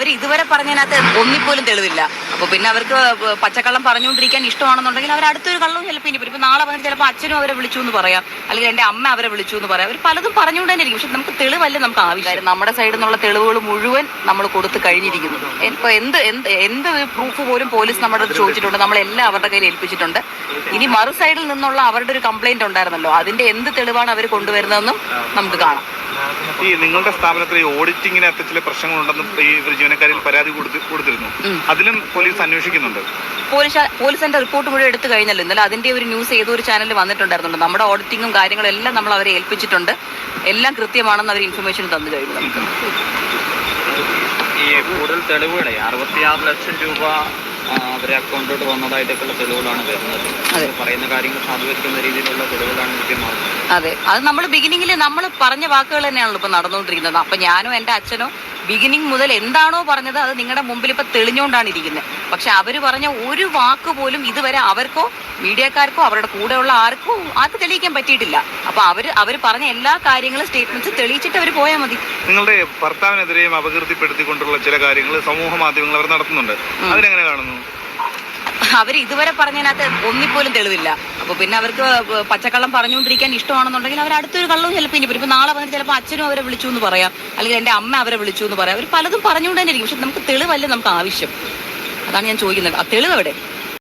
അവർ ഇതുവരെ പറഞ്ഞതിനകത്ത് ഒന്നിപ്പോലും തെളിവില്ല. അപ്പൊ പിന്നെ അവർക്ക് പച്ചക്കള്ളം പറഞ്ഞുകൊണ്ടിരിക്കാൻ ഇഷ്ടമാണെന്നുണ്ടെങ്കിൽ അവർ അടുത്തൊരു കള്ളവും ചിലപ്പോൾ ഇനി. ഇപ്പൊ നാളെ വന്നിട്ട് ചിലപ്പോൾ അച്ഛനും അവരെ വിളിച്ചു എന്ന് പറയാം. അല്ലെങ്കിൽ എന്റെ അമ്മ അവരെ വിളിച്ചു എന്ന് പറയാം. അവർ പലതും പറഞ്ഞുകൊണ്ട് തന്നെ ഇരിക്കും. പക്ഷെ നമുക്ക് തെളിവല്ല നമുക്ക് ആവശ്യം. നമ്മുടെ സൈഡിൽ നിന്നുള്ള തെളിവുകൾ മുഴുവൻ നമ്മൾ കൊടുത്തു കഴിഞ്ഞിരിക്കുന്നു. ഇപ്പൊ എന്ത് എന്ത് എന്ത് പ്രൂഫ് പോലും പോലീസ് നമ്മുടെ അടുത്ത് ചോദിച്ചിട്ടുണ്ട്. നമ്മളെല്ലാം അവരുടെ കയ്യിൽ ഏൽപ്പിച്ചിട്ടുണ്ട്. ഇനി മറു സൈഡിൽ നിന്നുള്ള അവരുടെ ഒരു കംപ്ലൈന്റ് ഉണ്ടായിരുന്നല്ലോ. അതിന്റെ എന്ത് തെളിവാണ് അവർ കൊണ്ടുവരുന്നതെന്നും നമുക്ക് കാണാം. ഈ നിങ്ങളുടെ സ്ഥാപനത്തിൽ ഈ ഓഡിറ്റിങ്ങിനകത്ത് ചില പ്രശ്നങ്ങളുണ്ടെന്ന് ഈ ജീവനക്കാരിൽ പരാതി കൊടുത്തി കൊടുത്തിരുന്നു. അതിലും പോലീസ് അന്വേഷിക്കുന്നുണ്ട്. പോലീസ് പോലീസ് പോലീസിന്റെ റിപ്പോർട്ട് മുഴുവൻ എടുത്തു കഴിഞ്ഞല്ലോ. ഇന്നലെ അതിന്റെ ഒരു ന്യൂസ് ഏതോ ഒരു ചാനലിൽ വന്നിട്ടുണ്ടായിരുന്നുണ്ട്. നമ്മുടെ ഓഡിറ്റിങ്ങും കാര്യങ്ങളും എല്ലാം നമ്മൾ അവരെ ഏൽപ്പിച്ചിട്ടുണ്ട്. എല്ലാം കൃത്യമാണെന്ന് അവർ ഇൻഫർമേഷൻ തന്നു കഴിഞ്ഞു. നമുക്ക് ഈ കൂടുതൽ തെളിവുകളെ അറുപത്തിയാറ് ലക്ഷം രൂപ അവരെ അക്കൗണ്ടിലോട്ട് വന്നതായിട്ടൊക്കെയുള്ള തെളിവുകളാണ് വരുന്നത്. അതെ. പറയുന്ന കാര്യങ്ങൾ സാധുവരിക്കുന്ന രീതിയിലുള്ള തെളിവുകളാണ് ലഭ്യമാകുന്നത് അതെ. അത് നമ്മൾ ബിഗിനിങ്ങിൽ നമ്മൾ പറഞ്ഞ വാക്കുകൾ തന്നെയാണല്ലോ ഇപ്പൊ നടന്നുകൊണ്ടിരിക്കുന്നത്. അപ്പൊ ഞാനും എന്റെ അച്ഛനോ ബിഗിനിങ് മുതൽ എന്താണോ പറഞ്ഞത് അത് നിങ്ങളുടെ മുമ്പിൽ ഇപ്പൊ തെളിഞ്ഞുകൊണ്ടാണ് ഇരിക്കുന്നത്. പക്ഷെ അവർ പറഞ്ഞ ഒരു വാക്ക് പോലും ഇതുവരെ അവർക്കോ മീഡിയക്കാർക്കോ അവരുടെ കൂടെയുള്ള ആർക്കോ അത് തെളിയിക്കാൻ പറ്റിയിട്ടില്ല. അപ്പൊ അവർ അവർ പറഞ്ഞ എല്ലാ കാര്യങ്ങളും സ്റ്റേറ്റ്മെന്റ്സ് തെളിയിച്ചിട്ട് അവർ പോയാൽ മതി. നിങ്ങളുടെ ഭർത്താവിനെതിരെയും അപകീർത്തിപ്പെടുത്തിക്കൊണ്ടുള്ള ചില കാര്യങ്ങൾ സമൂഹ മാധ്യമങ്ങൾ അവർ നടത്തുന്നുണ്ട്. അതിനെങ്ങനെ കാണുന്നു? അവർ ഇതുവരെ പറഞ്ഞതിനകത്ത് ഒന്നിപ്പോലും തെളിവില്ല. അപ്പൊ പിന്നെ അവർക്ക് പച്ചക്കള്ളം പറഞ്ഞുകൊണ്ടിരിക്കാൻ ഇഷ്ടമാണെന്നുണ്ടെങ്കിൽ അവർ അടുത്തൊരു കള്ളവും ചിലപ്പോൾ ഇനി വരും. ഇപ്പൊ നാളെ വന്നിട്ട് ചിലപ്പോൾ അച്ഛനും അവരെ വിളിച്ചു എന്ന് പറയാം. അല്ലെങ്കിൽ എന്റെ അമ്മ അവരെ വിളിച്ചു എന്ന് പറയാം. അവർ പലതും പറഞ്ഞുകൊണ്ട് ഇരിക്കും. പക്ഷെ നമുക്ക് തെളിവല്ല നമുക്ക് ആവശ്യം? അതാണ് ഞാൻ ചോദിക്കുന്നത്. ആ തെളിവ് എവിടെ?